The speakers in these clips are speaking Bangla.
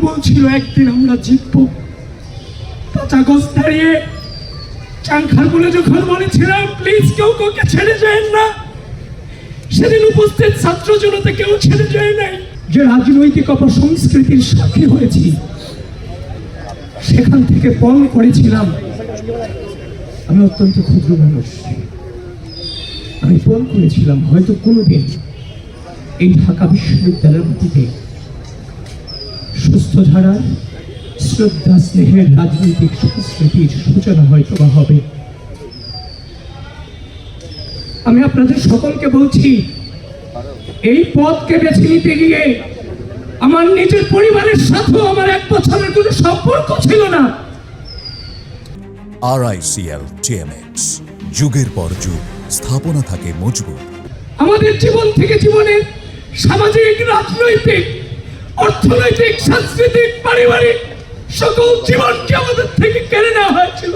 মনোবল ছিল, একদিন আমরা জিতব। কাগজ দাঁড়িয়ে চাংখার বলে যখন বলেছিলাম প্লিজ কেউ কাউকে ছেড়ে যায় না। সেদিন উপস্থিত ছাত্র জনতা কেউ ছেড়ে যায় নাই। যে রাজনৈতিক অপসংস্কৃতির সাক্ষী হয়েছি, সেখান থেকে পণ করেছিলাম। আমি অত্যন্ত ক্ষুদ্র মানুষ। আমি পণ করেছিলাম, হয়তো কোনোদিন এই ঢাকা বিশ্ববিদ্যালয়ের মধ্যে সুস্থ ধারার শ্রদ্ধা স্নেহের রাজনৈতিক সংস্কৃতির সূচনা হয়তো বা হবে। আমি আপনাদের সকলকে বলছি এই পথকে বেছে নিতে গিয়ে আমার নিজের পরিবারের সাথেও আমার এক বছরের কোনো সম্পর্ক ছিল না। আরআইসিএল টিএমএক্স যুগের পর যুগ স্থাপনা থাকে মজবুত। আমাদের জীবন থেকে জীবনের সামাজিক রাজনৈতিক অর্থনৈতিক, সাংস্কৃতিক, পারিবারিক সকল জীবনকে আমাদের থেকে কেড়ে নেওয়া হয়েছিল।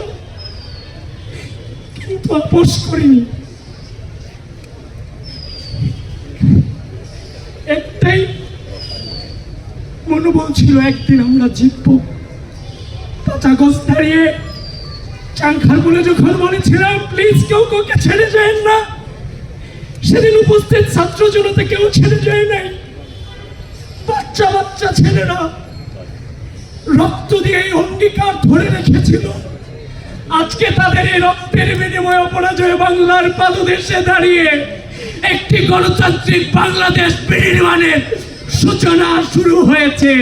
কিন্তু আপোষ করিনি। একটাই মনোবল ছিল, একদিন আমরা জিতব। কাগজ দাঁড়িয়ে চাংখার বলে যখন বলেছিলাম প্লিজ কেউ কাউকে ছেড়ে যায় না। সেদিন উপস্থিত ছাত্র জনতা কেউ ছেড়ে যায় নাই। বাচ্চা বাচ্চা ছেলেরা রক্ত দিয়ে এই অঙ্গীকার ধরে রেখেছিল। আজকে তাদের এই রক্তের বিনিময়ে অপরাজয় বাংলার পাদদেশে দাঁড়িয়ে একটি গণতান্ত্রিক বাংলাদেশ বিনির্মাণের সূচনা শুরু হয়েছে।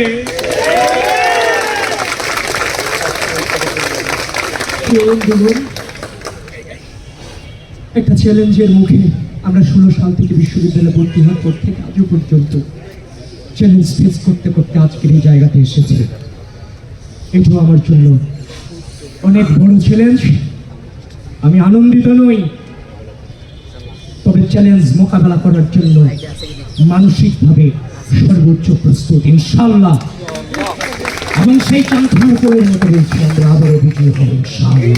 একটা চ্যালেঞ্জের মুখে আমরা ষোলো সাল থেকে বিশ্ববিদ্যালয়ে ভর্তি হওয়ার পর থেকে আজও পর্যন্ত চ্যালেঞ্জ ফেস করতে করতে আজকের এই জায়গাতে এসেছে। এটাও আমার জন্য অনেক বড় চ্যালেঞ্জ আমি আনন্দিত নই। তবে চ্যালেঞ্জ মোকাবেলা করার জন্য মানসিকভাবে সর্বোচ্চ প্রস্তুত ইনশাল্লাহ এবং সেই কাঙ্ক্ষার করে মতো বলছি আমরা আবারও বিজয়ী হব, ইনশাআল্লাহ।